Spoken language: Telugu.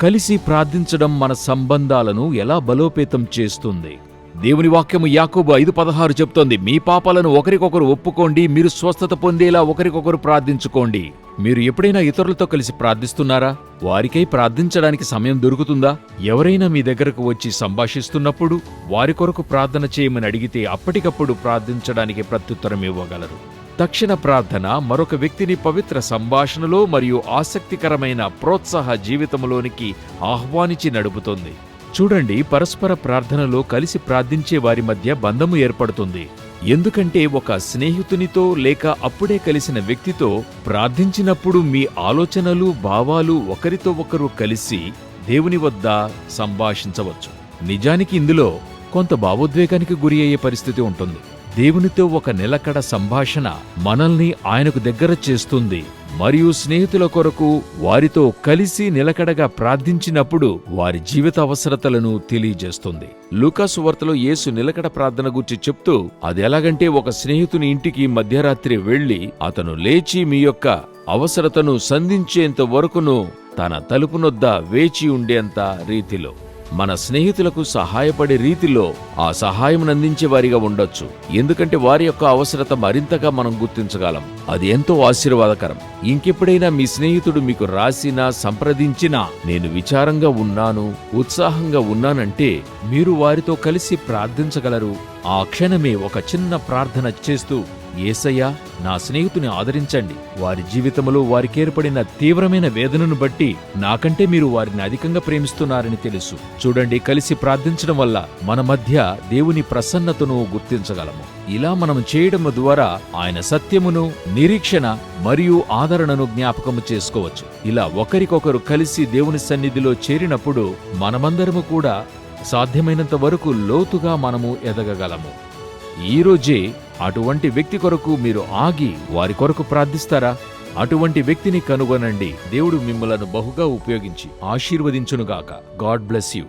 కలిసి ప్రార్థించడం మన సంబంధాలను ఎలా బలోపేతం చేస్తుంది? దేవుని వాక్యము యాకోబు ఐదు పదహారు చెప్తోంది మీ పాపాలను ఒకరికొకరు ఒప్పుకోండి మీరు స్వస్థత పొందేలా ఒకరికొకరు ప్రార్థించుకోండి. మీరు ఎప్పుడైనా ఇతరులతో కలిసి ప్రార్థిస్తున్నారా? వారికై ప్రార్థించడానికి సమయం దొరుకుతుందా? ఎవరైనా మీ దగ్గరకు వచ్చి సంభాషిస్తున్నప్పుడు వారి కొరకు ప్రార్థన చేయమని అడిగితే అప్పటికప్పుడు ప్రార్థించడానికి ప్రత్యుత్తరం ఇవ్వగలరు. తక్షణ ప్రార్థన మరొక వ్యక్తిని పవిత్ర సంభాషణలో మరియు ఆసక్తికరమైన ప్రోత్సాహ జీవితంలోనికి ఆహ్వానించి నడుపుతుంది. చూడండి పరస్పర ప్రార్థనలో కలిసి ప్రార్థించే వారి మధ్య బంధము ఏర్పడుతుంది. ఎందుకంటే ఒక స్నేహితునితో లేక అప్పుడే కలిసిన వ్యక్తితో ప్రార్థించినప్పుడు మీ ఆలోచనలు భావాలు ఒకరితో ఒకరు కలిసి దేవుని వద్ద సంభాషించవచ్చు. నిజానికి ఇందులో కొంత భావోద్వేగానికి గురి అయ్యే పరిస్థితి ఉంటుంది. దేవునితో ఒక నిలకడ సంభాషణ మనల్ని ఆయనకు దగ్గర చేస్తుంది మరియు స్నేహితుల కొరకు వారితో కలిసి నిలకడగా ప్రార్థించినప్పుడు వారి జీవిత అవసరతలను తెలియజేస్తుంది. లూకాసు వార్తలో యేసు నిలకడ ప్రార్థన గురించి చెప్తూ అది ఎలాగంటే ఒక స్నేహితుని ఇంటికి మధ్యరాత్రి వెళ్ళి అతను లేచి మీ యొక్క అవసరతను సంధించేంత వరకును తన తలుపునొద్ద వేచి ఉండేంత రీతిలో. మన స్నేహితులకు సహాయపడే రీతిలో ఆ సహాయం అందించే వారిగా ఉండొచ్చు. ఎందుకంటే వారి యొక్క అవసరత మరింతగా మనం గుర్తించగలం. అది ఎంతో ఆశీర్వాదకరం. ఇంకెప్పుడైనా మీ స్నేహితుడు మీకు రాసినా సంప్రదించినా నేను విచారంగా ఉన్నాను ఉత్సాహంగా ఉన్నానంటే మీరు వారితో కలిసి ప్రార్థించగలరు. ఆ క్షణమే ఒక చిన్న ప్రార్థన చేస్తూ ఏసయ్యా నా స్నేహితుని ఆదరించండి. వారి జీవితంలో వారికి ఏర్పడిన తీవ్రమైన వేదనను బట్టి నాకంటే మీరు వారిని అధికంగా ప్రేమిస్తున్నారని తెలుసు. చూడండి కలిసి ప్రార్థించడం వల్ల మన మధ్య దేవుని ప్రసన్నతను గుర్తించగలము. ఇలా మనం చేయడం ద్వారా ఆయన సత్యమును నిరీక్షణ మరియు ఆదరణను జ్ఞాపకము చేసుకోవచ్చు. ఇలా ఒకరికొకరు కలిసి దేవుని సన్నిధిలో చేరినప్పుడు మనమందరము కూడా సాధ్యమైనంత వరకు లోతుగా మనము ఎదగగలము. ఈ రోజే అటువంటి వ్యక్తి కొరకు మీరు ఆగి వారి కొరకు ప్రార్థిస్తారా? అటువంటి వ్యక్తిని కనుగొనండి. దేవుడు మిమ్మలను బహుగా ఉపయోగించి ఆశీర్వదించునుగాక. God bless you.